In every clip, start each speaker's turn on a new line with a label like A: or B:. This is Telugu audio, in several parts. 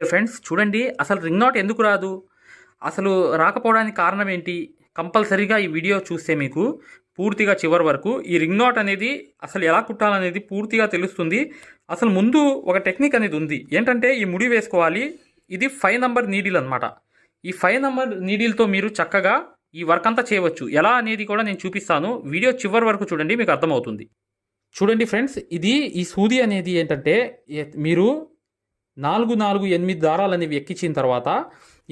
A: ఫ్రెండ్స్ చూడండి అసలు రింగ్ నాట్ ఎందుకు రాదు? అసలు రాకపోవడానికి కారణం ఏంటి? కంపల్సరీగా ఈ వీడియో చూస్తే మీకు పూర్తిగా చివరి వరకు ఈ రింగ్ నాట్ అనేది అసలు ఎలా కుట్టాలనేది పూర్తిగా తెలుస్తుంది. అసలు ముందు ఒక టెక్నిక్ అనేది ఉంది. ఏంటంటే ఈ ముడి వేసుకోవాలి. ఇది ఫైవ్ నంబర్ నీడిల్ అనమాట ఈ ఫైవ్ నంబర్ నీడిల్తో మీరు చక్కగా ఈ వర్క్ అంతా చేయవచ్చు. ఎలా అనేది కూడా నేను చూపిస్తాను. వీడియో చివరి వరకు చూడండి మీకు అర్థమవుతుంది. చూడండి ఫ్రెండ్స్ ఇది ఈ సూది అనేది ఏంటంటే మీరు నాలుగు నాలుగు ఎనిమిది దారాలు అనేవి ఎక్కించిన తర్వాత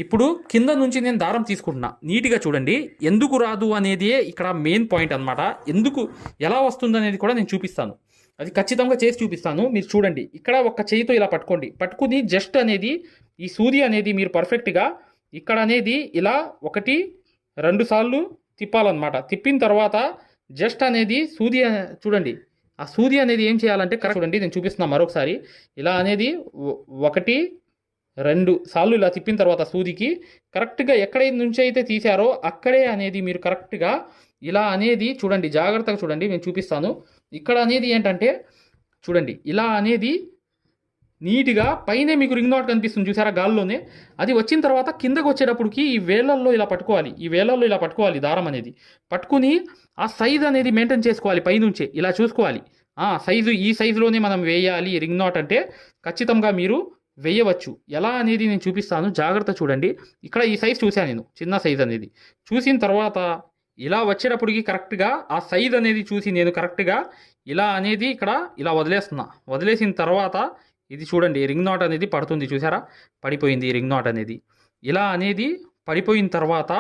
A: ఇప్పుడు కింద నుంచి నేను దారం తీసుకుంటున్నా. నీట్గా చూడండి. ఎందుకు రాదు అనేది ఇక్కడ మెయిన్ పాయింట్ అన్నమాట. ఎందుకు ఎలా వస్తుంది అనేది కూడా నేను చూపిస్తాను. అది ఖచ్చితంగా చేసి చూపిస్తాను. మీరు చూడండి. ఇక్కడ ఒక చేయితో ఇలా పట్టుకోండి. పట్టుకుని జస్ట్ అనేది ఈ సూది అనేది మీరు పర్ఫెక్ట్గా ఇక్కడ అనేది ఇలా ఒకటి రెండు సార్లు తిప్పాలన్నమాట. తిప్పిన తర్వాత జస్ట్ అనేది సూది చూడండి. ఆ సూది అనేది ఏం చేయాలంటే కరెక్ట్ చూడండి నేను చూపిస్తున్నా మరొకసారి. ఇలా అనేది ఒకటి రెండు సార్లు ఇలా తిప్పిన తర్వాత సూదికి కరెక్ట్గా ఎక్కడ నుంచి అయితే తీశారో అక్కడే అనేది మీరు కరెక్ట్గా ఇలా అనేది చూడండి జాగ్రత్తగా చూడండి నేను చూపిస్తాను. ఇక్కడ అనేది ఏంటంటే చూడండి ఇలా అనేది నీట్గా పైనే మీకు రింగ్ నాట్ కనిపిస్తుంది చూసారా గాల్లోనే? అది వచ్చిన తర్వాత కిందకు వచ్చేటప్పటికి ఈ వేలల్లో ఇలా పట్టుకోవాలి. ఈ వేలల్లో ఇలా పట్టుకోవాలి దారం అనేది. పట్టుకుని ఆ సైజ్ అనేది మెయింటైన్ చేసుకోవాలి పైనుంచే. ఇలా చూసుకోవాలి. ఆ సైజు ఈ సైజులోనే మనం వేయాలి రింగ్ నాట్ అంటే ఖచ్చితంగా మీరు వేయవచ్చు. ఎలా అనేది నేను చూపిస్తాను. జాగ్రత్త చూడండి. ఇక్కడ ఈ సైజ్ చూశాను నేను. చిన్న సైజ్ అనేది. చూసిన తర్వాత ఇలా వచ్చేటప్పటికి కరెక్ట్గా ఆ సైజ్ అనేది చూసి నేను కరెక్ట్గా ఇలా అనేది ఇక్కడ ఇలా వదిలేస్తున్నా. వదిలేసిన తర్వాత ఇది చూడండి రింగ్ నాట్ అనేది పడుతుంది చూసారా? పడిపోయింది ఈ రింగ్ నాట్ అనేది. ఇలా అనేది పడిపోయిన తర్వాత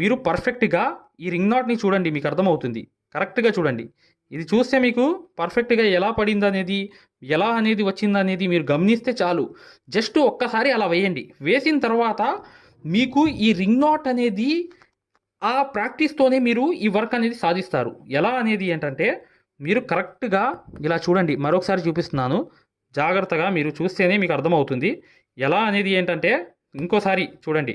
A: మీరు పర్ఫెక్ట్గా ఈ రింగ్ నాట్ని చూడండి మీకు అర్థమవుతుంది. కరెక్ట్గా చూడండి. ఇది చూస్తే మీకు పర్ఫెక్ట్గా ఎలా పడింది అనేది ఎలా అనేది వచ్చింది అనేది మీరు గమనిస్తే చాలు. జస్ట్ ఒక్కసారి అలా వేయండి. వేసిన తర్వాత మీకు ఈ రింగ్ నాట్ అనేది ఆ ప్రాక్టీస్తోనే మీరు ఈ వర్క్ అనేది సాధిస్తారు. ఎలా అనేది ఏంటంటే మీరు కరెక్ట్గా ఇలా చూడండి. మరొకసారి చూపిస్తున్నాను. జాగ్రత్తగా మీరు చూస్తేనే మీకు అర్థమవుతుంది. ఎలా అనేది ఏంటంటే ఇంకోసారి చూడండి.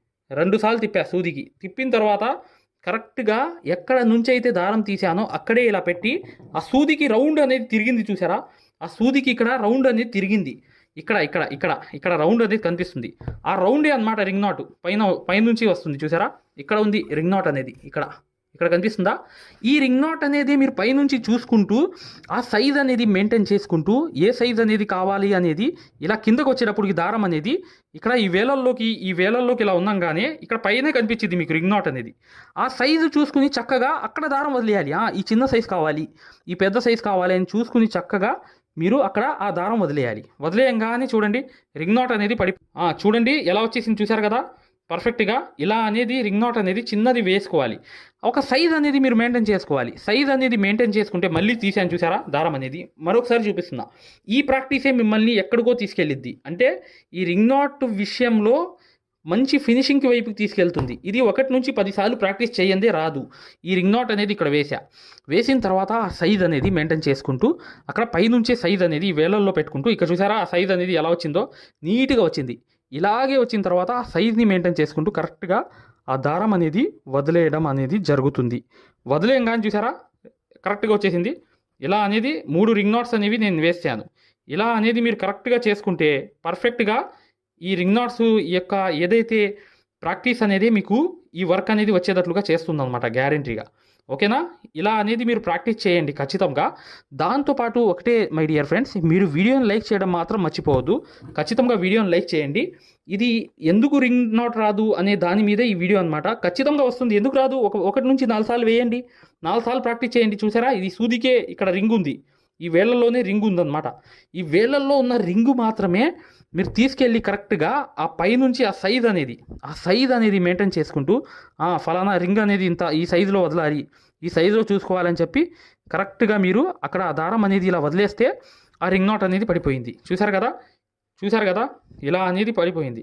A: రెండుసార్లు తిప్పా సూదికి. తిప్పిన తర్వాత కరెక్ట్గా ఎక్కడ నుంచి అయితే దారం తీసానో అక్కడే ఇలా పెట్టి ఆ సూదికి రౌండ్ అనేది తిరిగింది చూసారా? ఆ సూదికి ఇక్కడ రౌండ్ అనేది తిరిగింది. ఇక్కడ ఇక్కడ ఇక్కడ ఇక్కడ రౌండ్ అనేది కనిపిస్తుంది. ఆ రౌండే అన్నమాట రింగ్ నాట్. పైన పైనుంచి వస్తుంది చూసారా? ఇక్కడ ఉంది రింగ్ నాట్ అనేది. ఇక్కడ. ఇక్కడ కనిపిస్తుందా? ఈ రింగ్ నాట్ అనేది మీరు పైనుంచి చూసుకుంటూ ఆ సైజ్ అనేది మెయింటైన్ చేసుకుంటూ ఏ సైజ్ అనేది కావాలి అనేది ఇలా కిందకు వచ్చేటప్పుడు దారం అనేది ఇక్కడ ఈ వేలల్లోకి ఈ వేలల్లోకి ఇలా ఉన్నాగానే ఇక్కడ పైనే కనిపించింది మీకు రింగ్ నాట్ అనేది. ఆ సైజు చూసుకుని చక్కగా అక్కడ దారం వదిలేయాలి. ఈ చిన్న సైజ్ కావాలి ఈ పెద్ద సైజ్ కావాలి అని చూసుకుని చక్కగా మీరు అక్కడ ఆ దారం వదిలేయాలి. వదిలేయంగానే చూడండి రింగ్ నాట్ అనేది పడి చూడండి ఎలా వచ్చేసింది చూశారు కదా? పర్ఫెక్ట్గా ఇలా అనేది రింగ్ నాట్ అనేది చిన్నది వేసుకోవాలి. ఒక సైజ్ అనేది మీరు మెయింటైన్ చేసుకోవాలి. సైజ్ అనేది మెయింటైన్ చేసుకుంటే మళ్ళీ తీసాను చూసారా? దారం అనేది. మరొకసారి చూపిస్తున్నా. ఈ ప్రాక్టీసే మిమ్మల్ని ఎక్కడికో తీసుకెళ్ళిద్ది. అంటే ఈ రింగ్ నాట్ విషయంలో మంచి ఫినిషింగ్కి వైపుకి తీసుకెళ్తుంది. ఇది ఒకటి నుంచి పదిసార్లు ప్రాక్టీస్ చేయందే రాదు. ఈ రింగ్ నాట్ అనేది ఇక్కడ వేసా వేసిన తర్వాత ఆ సైజ్ అనేది మెయింటైన్ చేసుకుంటూ అక్కడ పైనుంచే సైజ్ అనేది వేలల్లో పెట్టుకుంటూ ఇక్కడ చూసారా ఆ సైజ్ అనేది ఎలా వచ్చిందో? నీట్గా వచ్చింది. ఇలాగే వచ్చిన తర్వాత ఆ సైజ్ని మెయింటైన్ చేసుకుంటూ కరెక్ట్గా ఆ దారం అనేది వదిలేయడం అనేది జరుగుతుంది. వదిలేయంగానే చూసారా? కరెక్ట్గా వచ్చేసింది. ఇలా అనేది మూడు రింగ్ నాట్స్ అనేవి నేను వేసాను. ఇలా అనేది మీరు కరెక్ట్గా చేసుకుంటే పర్ఫెక్ట్గా ఈ రింగ్ నాట్స్ యొక్క ఏదైతే ప్రాక్టీస్ అనేది మీకు ఈ వర్క్ అనేది వచ్చేటట్లుగా చేస్తుంది అనమాట గ్యారంటీగా. ఓకేనా? ఇలా అనేది మీరు ప్రాక్టీస్ చేయండి ఖచ్చితంగా. దాంతోపాటు ఒకటే మై డియర్ ఫ్రెండ్స్ మీరు వీడియోని లైక్ చేయడం మాత్రం మర్చిపోవద్దు. ఖచ్చితంగా వీడియోని లైక్ చేయండి. ఇది ఎందుకు రింగ్ నాట్ రాదు అనే దాని మీదే ఈ వీడియో అనమాట ఖచ్చితంగా వస్తుంది. ఎందుకు రాదు? ఒక ఒకటి నుంచి నాలుగు సార్లు వేయండి. నాలుగు సార్లు ప్రాక్టీస్ చేయండి. చూసారా? ఇది సూదికే ఇక్కడ రింగ్ ఉంది ఈ వేళ్ళలోనే రింగ్ ఉందన్నమాట ఈ వేళ్ళలో ఉన్న రింగు మాత్రమే మీరు తీసుకెళ్ళి కరెక్ట్గా ఆ పై నుంచి ఆ సైజ్ అనేది ఆ సైజ్ అనేది మెయింటైన్ చేసుకుంటూ ఆ, ఫలానా రింగ్ అనేది ఇంత ఈ సైజులో వదలాలి ఈ సైజులో చూసుకోవాలని చెప్పి కరెక్ట్గా మీరు అక్కడ ఆ దారం అనేది ఇలా వదిలేస్తే ఆ రింగ్ నాట్ అనేది పడిపోయింది. చూసారు కదా? చూసారు కదా? ఇలా అనేది పడిపోయింది.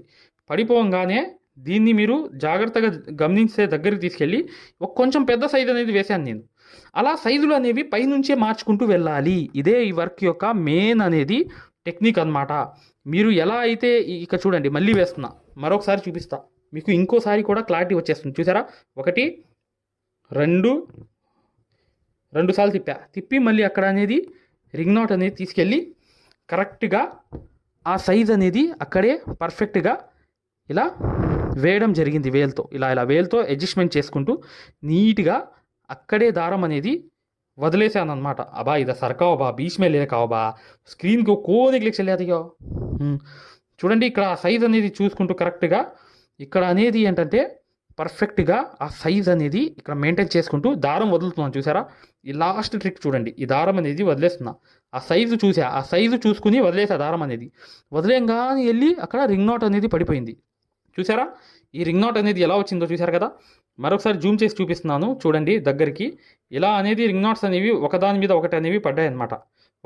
A: పడిపోగానే దీన్ని మీరు జాగ్రత్తగా గమనించే దగ్గరికి తీసుకెళ్ళి ఒక కొంచెం పెద్ద సైజు అనేది వేశాను నేను. అలా సైజులు అనేవి పైనుంచే మార్చుకుంటూ వెళ్ళాలి. ఇదే ఈ వర్క్ యొక్క మెయిన్ అనేది టెక్నిక్ అనమాట మీరు ఎలా అయితే ఇక చూడండి మళ్ళీ వేస్తున్నా. మరొకసారి చూపిస్తా. మీకు ఇంకోసారి కూడా క్లారిటీ వచ్చేస్తుంది. చూసారా? ఒకటి రెండు రెండు సార్లు తిప్పా. తిప్పి మళ్ళీ అక్కడ అనేది రింగ్ నాట్ అనేది తీసుకెళ్ళి కరెక్ట్గా ఆ సైజ్ అనేది అక్కడే పర్ఫెక్ట్గా ఇలా వేయడం జరిగింది వేల్తో. ఇలా ఇలా వేల్తో అడ్జస్ట్మెంట్ చేసుకుంటూ నీట్గా అక్కడే దారం అనేది వదిలేసాను అనమాట అబ్బా ఇది సరకావబా బా? బీచ్ మీద లేకావు బా? స్క్రీన్కి కోని క్లిక్స్ వెళ్ళేదియో చూడండి ఇక్కడ ఆ సైజ్ అనేది చూసుకుంటూ కరెక్ట్గా ఇక్కడ అనేది ఏంటంటే పర్ఫెక్ట్గా ఆ సైజ్ అనేది ఇక్కడ మెయింటైన్ చేసుకుంటూ దారం వదులుతున్నాను చూసారా? ఈ లాస్ట్ ట్రిక్ చూడండి ఈ దారం అనేది వదిలేస్తున్నా. ఆ సైజు చూసా ఆ సైజు చూసుకుని వదిలేసా దారం అనేది. వదిలేంగానే వెళ్ళి అక్కడ రింగ్ నోట్ అనేది పడిపోయింది. చూసారా? ఈ రింగ్ నాట్ అనేది ఎలా వచ్చిందో చూసారు కదా? మరొకసారి జూమ్ చేసి చూపిస్తున్నాను. చూడండి దగ్గరికి. ఇలా అనేది రింగ్ నాట్స్ అనేవి ఒకదాని మీద ఒకటి అనేవి పడ్డాయి అనమాట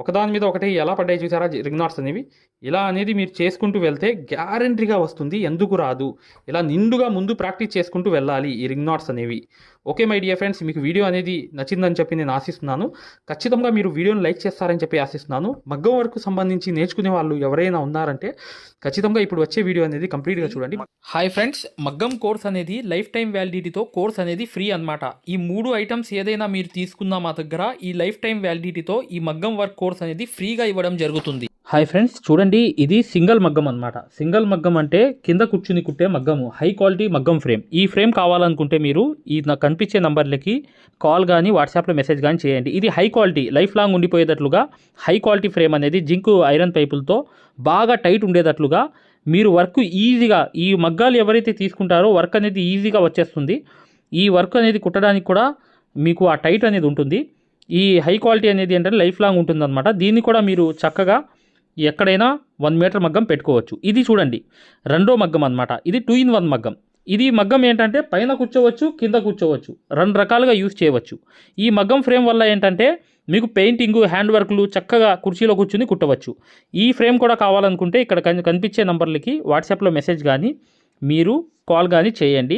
A: ఒకదాని మీద ఒకటి ఎలా పడ్డాయి చూసారా? రింగ్ నాట్స్ అనేవి. ఇలా అనేది మీరు చేసుకుంటూ వెళ్తే గ్యారంటీగా వస్తుంది ఎందుకు రాదు. ఇలా నిండుగా ముందు ప్రాక్టీస్ చేసుకుంటూ వెళ్ళాలి ఈ రింగ్ నాట్స్ అనేవి. ఓకే మై డియర్ ఫ్రెండ్స్ మీకు వీడియో అనేది నచ్చిందని చెప్పి నేను ఆశిస్తున్నాను. ఖచ్చితంగా మీరు వీడియోని లైక్ చేస్తారని చెప్పి ఆశిస్తున్నాను. మగ్గం వరకు సంబంధించి నేర్చుకునే వాళ్ళు ఎవరైనా ఉన్నారంటే ఖచ్చితంగా ఇప్పుడు వచ్చే వీడియో అనేది కంప్లీట్గా చూడండి.
B: హాయ్ ఫ్రెండ్స్ మగ్గం కోర్స్ అనేది లైఫ్ టైం వ్యాలిడిటీతో కోర్స్ అనేది ఫ్రీ అన్నమాట. ఈ మూడు ఐటమ్స్ ఏదైనా మీరు తీసుకున్నా మా దగ్గర ఈ లైఫ్ టైం వ్యాలిడిటీతో ఈ మగ్గం వర్క్ కోర్స్ అనేది ఫ్రీగా ఇవ్వడం జరుగుతుంది.
A: హాయ్ ఫ్రెండ్స్ చూడండి ఇది సింగిల్ మగ్గం అనమాట సింగిల్ మగ్గం అంటే కింద కూర్చుని కుట్టే మగ్గము హై క్వాలిటీ మగ్గం ఫ్రేమ్. ఈ ఫ్రేమ్ కావాలనుకుంటే మీరు ఈ నాకు కనిపించే నంబర్లకి కాల్ కానీ వాట్సాప్లో మెసేజ్ కానీ చేయండి. ఇది హై క్వాలిటీ లైఫ్ లాంగ్ ఉండిపోయేటట్లుగా హై క్వాలిటీ ఫ్రేమ్ అనేది జింక్ ఐరన్ పైపులతో బాగా టైట్ ఉండేటట్లుగా మీరు వర్క్ ఈజీగా ఈ మగ్గాలు ఎవరైతే తీసుకుంటారో వర్క్ అనేది ఈజీగా వచ్చేస్తుంది. ఈ వర్క్ అనేది కుట్టడానికి కూడా మీకు ఆ టైట్ అనేది ఉంటుంది. ఈ హై క్వాలిటీ అనేది ఏంటంటే లైఫ్ లాంగ్ ఉంటుందన్నమాట. దీన్ని కూడా మీరు చక్కగా ఎక్కడైనా వన్ మీటర్ మగ్గం పెట్టుకోవచ్చు. ఇది చూడండి రెండో మగ్గం అన్నమాట. ఇది టూ ఇన్ వన్ మగ్గం. ఇది మగ్గం ఏంటంటే పైన కూర్చోవచ్చు కింద కూర్చోవచ్చు. రెండు రకాలుగా యూజ్ చేయవచ్చు. ఈ మగ్గం ఫ్రేమ్ వల్ల ఏంటంటే మీకు పెయింటింగ్ హ్యాండ్ వర్క్లు చక్కగా కుర్చీలో కూర్చుని కుట్టవచ్చు. ఈ ఫ్రేమ్ కూడా కావాలనుకుంటే ఇక్కడ కనిపించే నంబర్లకి వాట్సాప్లో మెసేజ్ కానీ మీరు కాల్ కానీ చేయండి.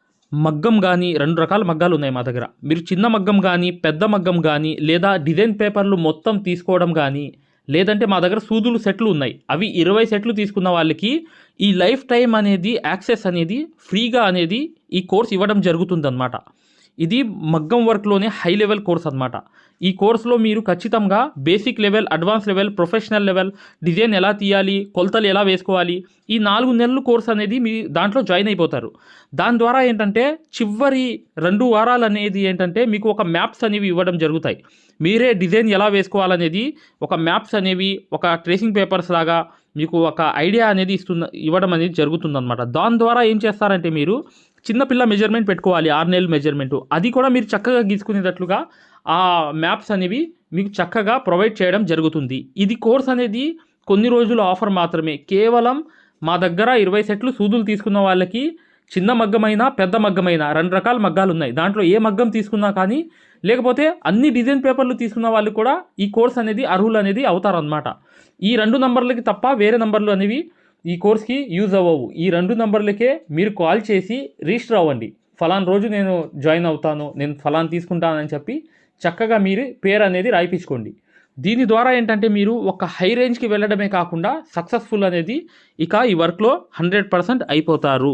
A: మగ్గం కానీ రెండు రకాల మగ్గాలు ఉన్నాయి మా దగ్గర. మీరు చిన్న మగ్గం కానీ పెద్ద మగ్గం కానీ లేదా డిజైన్ పేపర్లు మొత్తం తీసుకోవడం కానీ లేదంటే మా దగ్గర సూదులు సెట్లు ఉన్నాయి. అవి ఇరవై సెట్లు తీసుకున్న వాళ్ళకి ఈ లైఫ్ టైం అనేది యాక్సెస్ అనేది ఫ్రీగా అనేది ఈ కోర్స్ ఇవ్వడం జరుగుతుందన్నమాట. ఇది మగ్గం వర్క్లోనే హై లెవెల్ కోర్స్ అన్నమాట. ఈ కోర్సులో మీరు ఖచ్చితంగా basic level advance level professional level design ఎలా తీయాలి కొలతలు ఎలా వేసుకోవాలి ఈ నాలుగు నెలలు కోర్స్ అనేది మీ దాంట్లో జాయిన్ అయిపోతారు. దాని ద్వారా ఏంటంటే చివరి రెండు వారాలు అనేది ఏంటంటే మీకు ఒక మ్యాప్స్ అనేవి ఇవ్వడం జరుగుతాయి. మీరే డిజైన్ ఎలా వేసుకోవాలనేది ఒక మ్యాప్స్ అనేవి ఒక ట్రేసింగ్ పేపర్స్ లాగా మీకు ఒక ఐడియా అనేది ఇస్తున్న ఇవ్వడం అనేది జరుగుతుందన్నమాట. దాని ద్వారా ఏం చేస్తారంటే మీరు చిన్నపిల్ల మెజర్మెంట్ పెట్టుకోవాలి ఆరు నెలల మెజర్మెంట్ అది కూడా మీరు చక్కగా గీసుకునేటట్లుగా ఆ మ్యాప్స్ అనేవి మీకు చక్కగా ప్రొవైడ్ చేయడం జరుగుతుంది. ఇది కోర్స్ అనేది కొన్ని రోజుల ఆఫర్ మాత్రమే. కేవలం మా దగ్గర ఇరవై సెట్లు సూదులు తీసుకున్న వాళ్ళకి చిన్న మగ్గమైనా పెద్ద మగ్గమైనా రెండు రకాల మగ్గాలు ఉన్నాయి. దాంట్లో ఏ మగ్గం తీసుకున్నా కానీ లేకపోతే అన్ని డిజైన్ పేపర్లు తీసుకున్న వాళ్ళు కూడా ఈ కోర్స్ అనేది అర్హులు అనేది అవుతారనమాట ఈ రెండు నంబర్లకి తప్ప వేరే నంబర్లు అనేవి ఈ కోర్స్కి యూజ్ అవ్వవు. ఈ రెండు నంబర్లకే మీరు కాల్ చేసి రిజిస్టర్ అవ్వండి. ఫలాన్ రోజు నేను జాయిన్ అవుతాను నేను ఫలాన్ తీసుకుంటానని చెప్పి చక్కగా మీరు పేరు అనేది రాయిపించుకోండి. దీని ద్వారా ఏంటంటే మీరు ఒక హై రేంజ్కి వెళ్ళడమే కాకుండా సక్సెస్ఫుల్ అనేది ఇక ఈ వర్క్లో హండ్రెడ్ పర్సెంట్ అయిపోతారు.